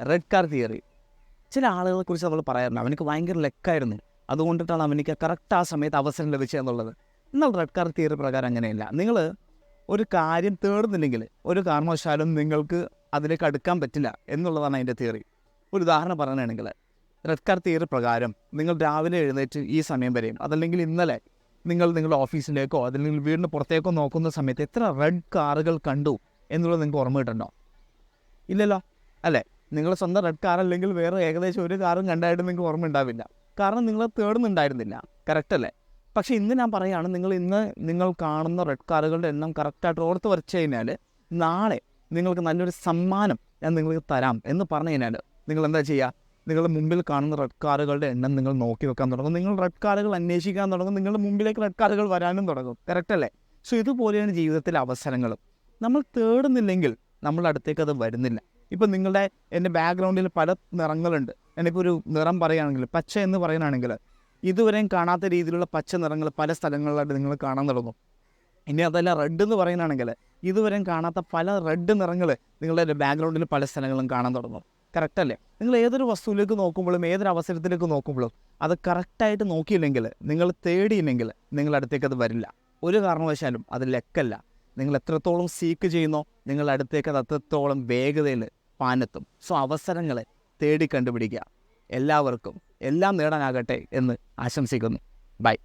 Red car theory ചില ആളുകളെ കുറിച്ച് നമ്മൾ പറയാറുണ്ട്. അവനക്ക് ഭയങ്കര ലെക്കായിരുന്നു. അതുകൊണ്ടിട്ടാണ് അവനിക്ക് കറക്റ്റ് ആ സമയത്ത് അവസരം ലഭിച്ചത് എന്നുള്ളത്. എന്നാൽ റെഡ് കാർ തിയറി പ്രകാരം അങ്ങനെയല്ല. നിങ്ങൾ ഒരു കാര്യം തേടുന്നില്ലെങ്കിൽ ഒരു കാരണവശാലും നിങ്ങൾക്ക് അതിലേക്ക് അടുക്കാൻ പറ്റില്ല എന്നുള്ളതാണ് അതിന്റെ തിയറി ഒരു ഉദാഹരണം പറയുകയാണെങ്കിൽ റെഡ് കാർ തിയറി പ്രകാരം നിങ്ങൾ രാവിലെ എഴുന്നേറ്റ് ഈ സമയം വരെയും അതല്ലെങ്കിൽ ഇന്നലെ നിങ്ങൾ നിങ്ങളുടെ ഓഫീസിലേക്കോ അതല്ലെങ്കിൽ വീടിന് പുറത്തേക്കോ നോക്കുന്ന സമയത്ത് എത്ര റെഡ് കാറുകൾ കണ്ടു എന്നുള്ളത് നിങ്ങൾക്ക് ഓർമ്മ കിട്ടുന്നുണ്ടോ ഇല്ലല്ലോ. അല്ലേ? നിങ്ങൾ സ്വന്തം റെഡ് കാർ അല്ലെങ്കിൽ വേറെ ഏകദേശം ഒരു കാറും കണ്ടായിട്ട് നിങ്ങൾക്ക് ഓർമ്മ ഉണ്ടാവില്ല. കാരണം നിങ്ങൾ തേടുന്നുണ്ടായിരുന്നില്ല കറക്റ്റ് അല്ലേ? പക്ഷേ ഇന്ന് ഞാൻ പറയുകയാണ് നിങ്ങൾ ഇന്ന് നിങ്ങൾ കാണുന്ന റെഡ് കാറുകളുടെ എണ്ണം കറക്റ്റായിട്ട് ഓർത്ത് വരച്ച് കഴിഞ്ഞാൽ നാളെ നിങ്ങൾക്ക് നല്ലൊരു സമ്മാനം ഞാൻ നിങ്ങൾക്ക് തരാം എന്ന് പറഞ്ഞു കഴിഞ്ഞാൽ നിങ്ങൾ എന്താ ചെയ്യുക നിങ്ങളുടെ മുമ്പിൽ കാണുന്ന റെഡ് കാറുകളുടെ എണ്ണം നിങ്ങൾ നോക്കി വെക്കാൻ തുടങ്ങും. നിങ്ങൾ റെഡ് കാറുകൾ അന്വേഷിക്കാൻ തുടങ്ങും. നിങ്ങളുടെ മുമ്പിലേക്ക് റെഡ് കാറുകൾ വരാനും തുടങ്ങും. കറക്റ്റ് അല്ലേ? സോ ഇതുപോലെയാണ് ജീവിതത്തിലെ അവസരങ്ങളും. നമ്മൾ തേടുന്നില്ലെങ്കിൽ നമ്മളടുത്തേക്ക് അടുത്തേക്ക് അത് വരുന്നില്ല. ഇപ്പം നിങ്ങളുടെ എന്റെ ബാക്ക്ഗ്രൗണ്ടിൽ പല നിറങ്ങളുണ്ട്. ഞാനിപ്പോൾ ഒരു നിറം പറയുകയാണെങ്കിൽ പച്ച എന്ന് പറയുകയാണെങ്കിൽ ഇതുവരെയും കാണാത്ത രീതിയിലുള്ള പച്ച നിറങ്ങൾ പല സ്ഥലങ്ങളിലായിട്ട് നിങ്ങൾ കാണാൻ തുടങ്ങും. ഇനി അതല്ല റെഡ് എന്ന് പറയുകയാണെങ്കിൽ ഇതുവരെയും കാണാത്ത പല റെഡ് നിറങ്ങൾ നിങ്ങളുടെ ബാക്ക്ഗ്രൗണ്ടിൽ പല സ്ഥലങ്ങളും കാണാൻ തുടങ്ങും. കറക്റ്റ് അല്ലേ? നിങ്ങൾ ഏതൊരു വസ്തുവിലേക്ക് നോക്കുമ്പോഴും ഏതൊരു അവസരത്തിലേക്ക് നോക്കുമ്പോഴും അത് കറക്റ്റായിട്ട് നോക്കിയില്ലെങ്കിൽ നിങ്ങൾ തേടിയില്ലെങ്കിൽ നിങ്ങളുടെ അടുത്തേക്ക് അത് വരില്ല. ഒരു കാരണവശാലും അത് ലെക്കല്ല. നിങ്ങൾ എത്രത്തോളം സീക്ക് ചെയ്യുന്നോ നിങ്ങൾ അടുത്തേക്ക് അത് അത്രത്തോളം വേഗതയിൽ പാനെത്തും സോ അവസരങ്ങളെ തേടി കണ്ടുപിടിക്കുക. എല്ലാവർക്കും എല്ലാം നേടാനാകട്ടെ എന്ന് ആശംസിക്കുന്നു. ബൈ